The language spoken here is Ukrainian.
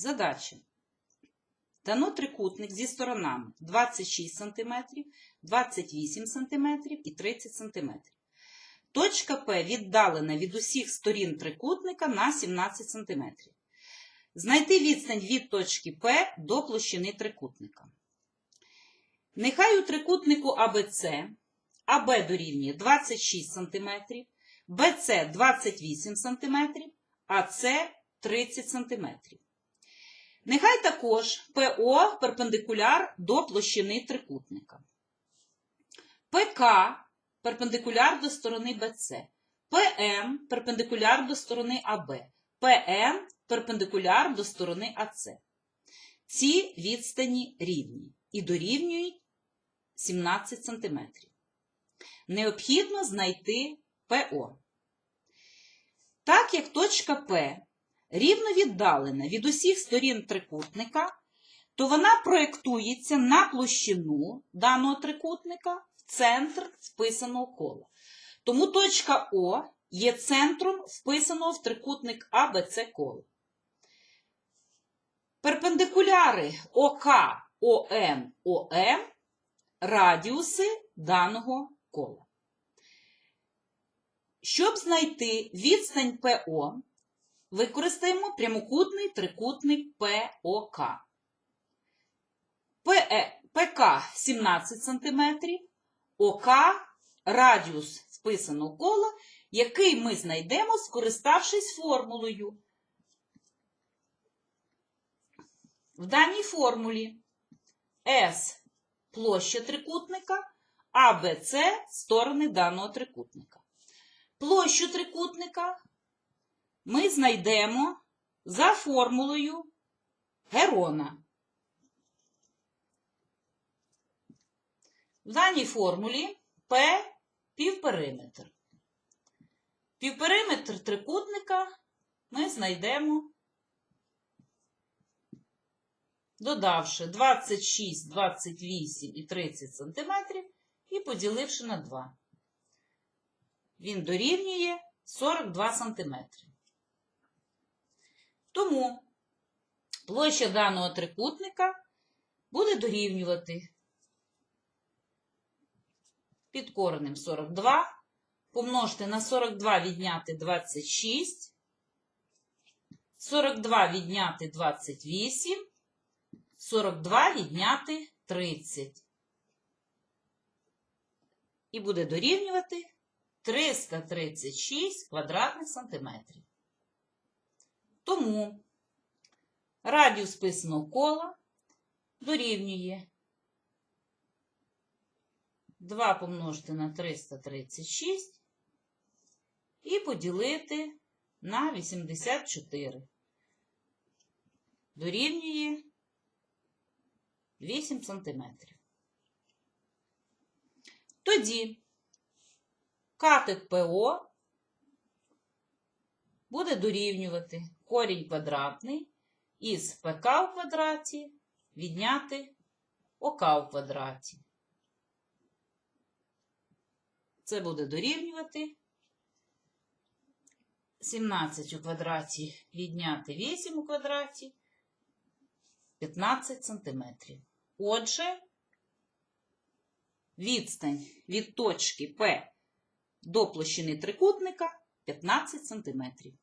Задача. Дано трикутник зі сторонами 26 см, 28 см і 30 см. Точка П віддалена від усіх сторін трикутника на 17 см. Знайти відстань від точки П до площини трикутника. Нехай у трикутнику АБЦ АБ дорівнює 26 см, БЦ 28 см, АЦ 30 см. Нехай також ПО перпендикуляр до площини трикутника. ПК перпендикуляр до сторони БЦ. ПМ перпендикуляр до сторони АБ. ПН перпендикуляр до сторони АЦ. Ці відстані рівні і дорівнюють 17 см. Необхідно знайти ПО. Так як точка П рівно віддалена від усіх сторін трикутника, то вона проєктується на площину даного трикутника в центр вписаного кола. Тому точка О є центром вписаного в трикутник АБЦ кола. Перпендикуляри ОК, ОМ, ОМ радіуси даного кола. Щоб знайти відстань ПО, використаємо прямокутний трикутник ПОК. ПК 17 см, ОК радіус вписаного кола, який ми знайдемо, скориставшись формулою. В даній формулі S площа трикутника, а БЦ сторони даного трикутника. Площу трикутника ми знайдемо за формулою Герона. В даній формулі P півпериметр. Півпериметр трикутника ми знайдемо, додавши 26, 28 і 30 см і поділивши на 2. Він дорівнює 42 см. Тому площа даного трикутника буде дорівнювати під коренем 42, помножити на 42 відняти 26, 42 відняти 28, 42 відняти 30. І буде дорівнювати 336 квадратних сантиметрів. Тому радіус писаного кола дорівнює 2 помножити на 336 і поділити на 84. Дорівнює 8 сантиметрів. Тоді катет ПО буде дорівнювати корінь квадратний із ПК в квадраті відняти ОК в квадраті. Це буде дорівнювати 17 у квадраті відняти 8 у квадраті 15 сантиметрів. Отже, відстань від точки П до площини трикутника 15 сантиметрів.